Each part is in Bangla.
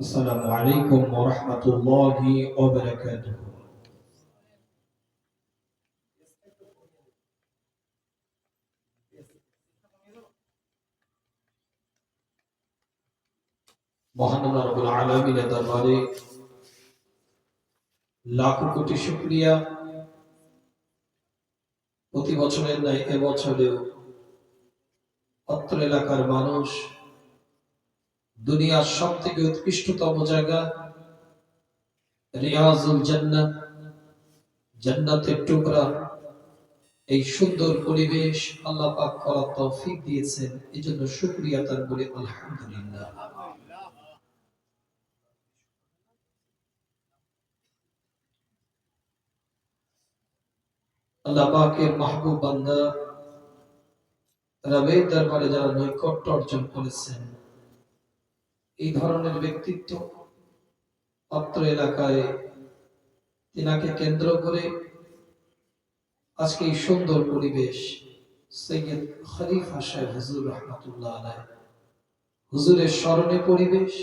السلام عليكم ورحمة الله وبركاته মহান রব্বুল আলামিনের দরবারে লাখো কোটি শুকরিয়া। প্রতি বছরের ন্যায় এবছরেও অত্র এলাকার মানুষ দুনিয়ার সব থেকে উৎকৃষ্টতম জায়গা রিয়াজুল জান্নাত, জান্নাতের টুকরা। এই সুন্দর পরিবেশ আল্লাহ পাক করার তৌফিক দিয়েছেন। এজন্য জন্য শুকরিয়া তার বলে আলহামদুলিল্লাহ। আল্লাহ পাকের মাহবুব বান্দা রবের দরবারে যারা নৈকট্য অর্জন করেছেন, এই ধরনের ব্যক্তিত্ব অত্র এলাকায় তিনাকে কেন্দ্র করে আজকে এই সুন্দর পরিবেশ সৈয়দ খলিফা সাহেব হুজুর রহমতুল্লাহ আলাই হুজুরের স্মরণে পরিবেশ,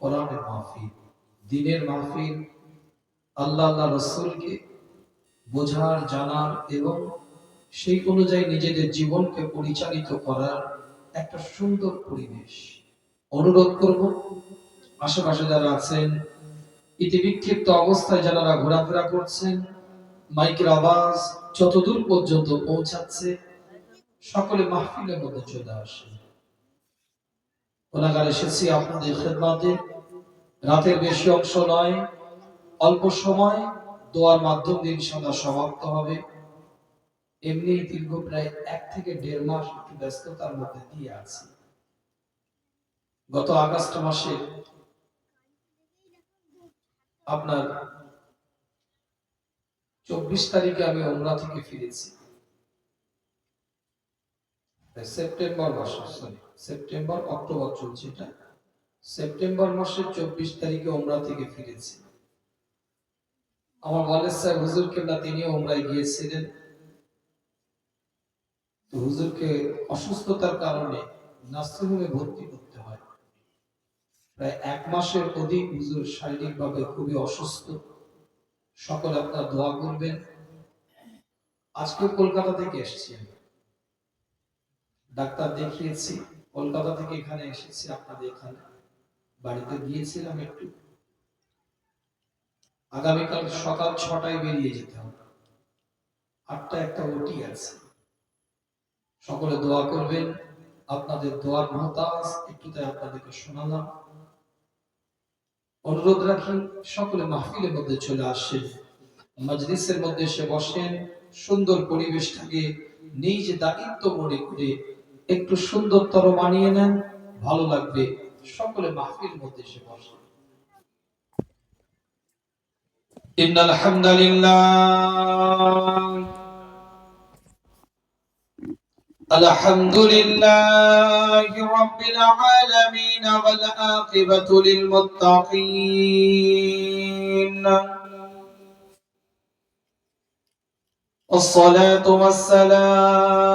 কোরআনের মাহফিল, দিনের মাহফিল, আল্লাহ আল্লাহ রসুলকে বোঝার, জানার এবং সেই অনুযায়ী নিজেদের জীবনকে পরিচালিত করার একটা সুন্দর পরিবেশ। অনুরোধ করব, আশেপাশে যারা আছেন ইতি বিক্ষিপ্ত অবস্থায় যারা ঘোরাফেরা করছেন, মাইকের আওয়াজ যতদূর পর্যন্ত পৌঁছাচ্ছে, সকলে মাহফিলের মধ্যে চলে আসে ওনাগার এসেছি আপনাদের খেদমাতে। রাতের বেশি অংশ নয়, অল্প সময় দোয়ার মাধ্যম দিয়ে ইনশাল্লাহ সমাপ্ত হবে। এমনি দীর্ঘ প্রায় এক থেকে দেড় মাস একটু ব্যস্ততার মধ্যে দিয়ে আছি। গত আগস্ট মাসে আপনার চব্বিশ তারিখে আমি ওমরা থেকে ফিরেছি। সেপ্টেম্বর মাস সরি সেপ্টেম্বর, অক্টোবর চলছে এটা। সেপ্টেম্বর মাসের চব্বিশ তারিখে ওমরা থেকে ফিরেছি। আমার ওয়ালেদ সাহেব হুজুর কেবলা তিনি ওমরায় গিয়েছিলেন। হুজুরকে অসুস্থতার কারণে নার্সিংহোমে ভর্তি করতে হয়। প্রায় এক মাসের অধিক হুজুর শারীরিকভাবে খুবই অসুস্থ। সকলে আপনার দোয়া করবেন। আজকে কলকাতা থেকে এসেছি আমি। ডাক্তার দেখিয়েছি। কলকাতা থেকে এখানে এসেছি, আপনাদের এখানে। বাড়িতে গিয়েছিলাম একটু। আগামীকাল সকাল ছটায় বেরিয়ে যেতে হবে। আটটা একটা ওটি আছে। সকলে দোয়া করবেন। আপনাদের দোয়ার মহতাজ। একটু তাই আপনাদেরকে শোনালাম। অনুরোধ রাখি, সকলে মাহফিলের মধ্যে চলে আসেন। মজলিসের মধ্যে এসে বসেন। সুন্দর পরিবেশটাকে নিজ দায়িত্ব মনে করে একটু সুন্দরতর মানিয়ে নেন। ভালো লাগবে। সকলে মাহফিল মধ্যে এসে বসেন। إن الحمد لله. الحمد لله رب العالمين والعاقبة للمتقين. الصلاة والسلام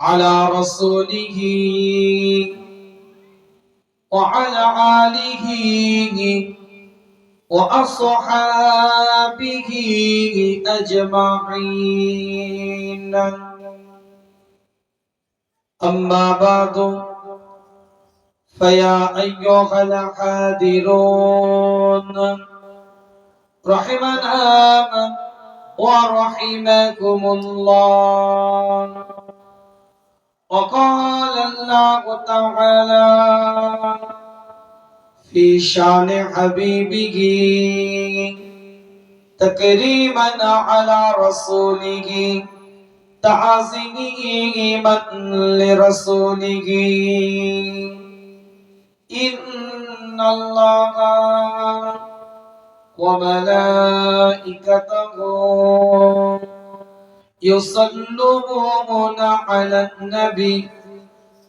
على رسوله وعلى آله وأصحابه أجمعين. أما بعد فيا أيها الحاضرون رحمنا ورحمكم الله. وقال الله تعالى في شان حبيبه. تكريما على رسوله. تعظيما لرسوله. إن الله وملائكته يصلون على النبي.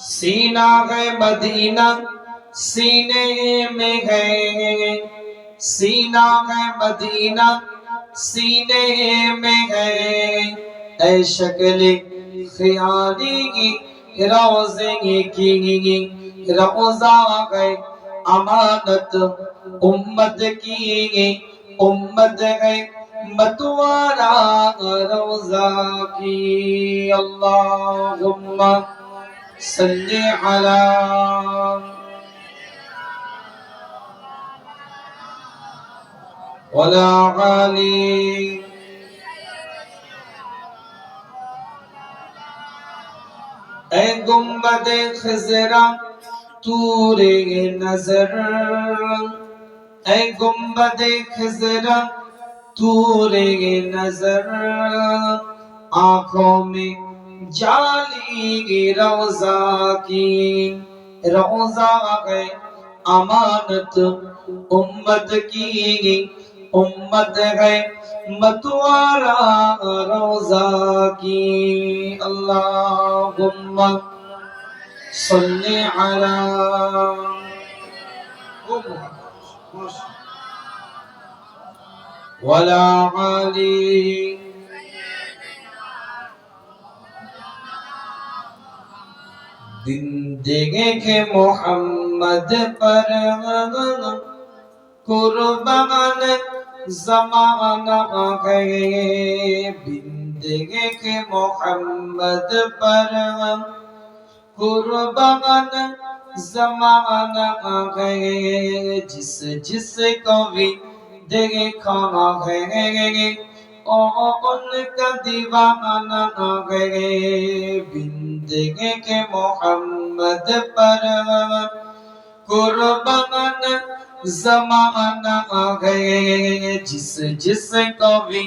سینہ ہے مدینہ، سینے میں ہے۔ سینہ ہے مدینہ، سینے میں ہے۔ اے شکل خیالی روزیں کی، روزہ ہے امانت، امت کی۔ امت ہے متوارا روزہ کی۔ اللہم صل على ولا علي اے گنبد خزرا تور نظر. اے گنبد خزرا تور نظر. آنکھوں میں جالی روزہ کی۔ روزہ ہے امانت، امت کی۔ امت ہے متوارا روزہ کی۔ اللہم صلی علی ولا علی জিন্দেগে কে মোহাম্মদ পর কুরবান জমানা গে জিন্দেগে কে মোহাম্মদ পর কুরবান জমানা গে জিস জিস কবি দেখে খানা গে ओ उनका दीवाना गए बिंदगे के मोहम्मद पर कुर्बान जमाना गए जिस जिस को भी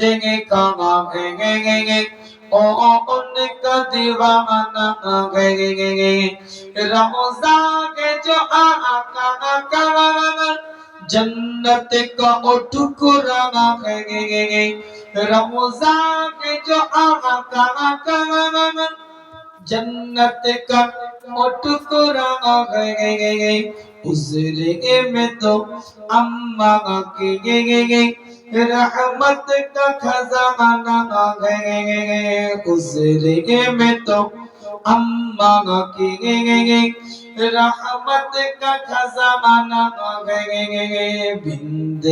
देखा गए ओ उनका दीवाना गए रोजा के जो आका का जन्नत का ओ टुकड़ा है रमजा के जो आका का जन्नत का ओ टुकड़ा है उजरे में तो अम्मा के रहमत का खजाना है उजरे में तो अम्मा के रहमत का खजाना है बिंद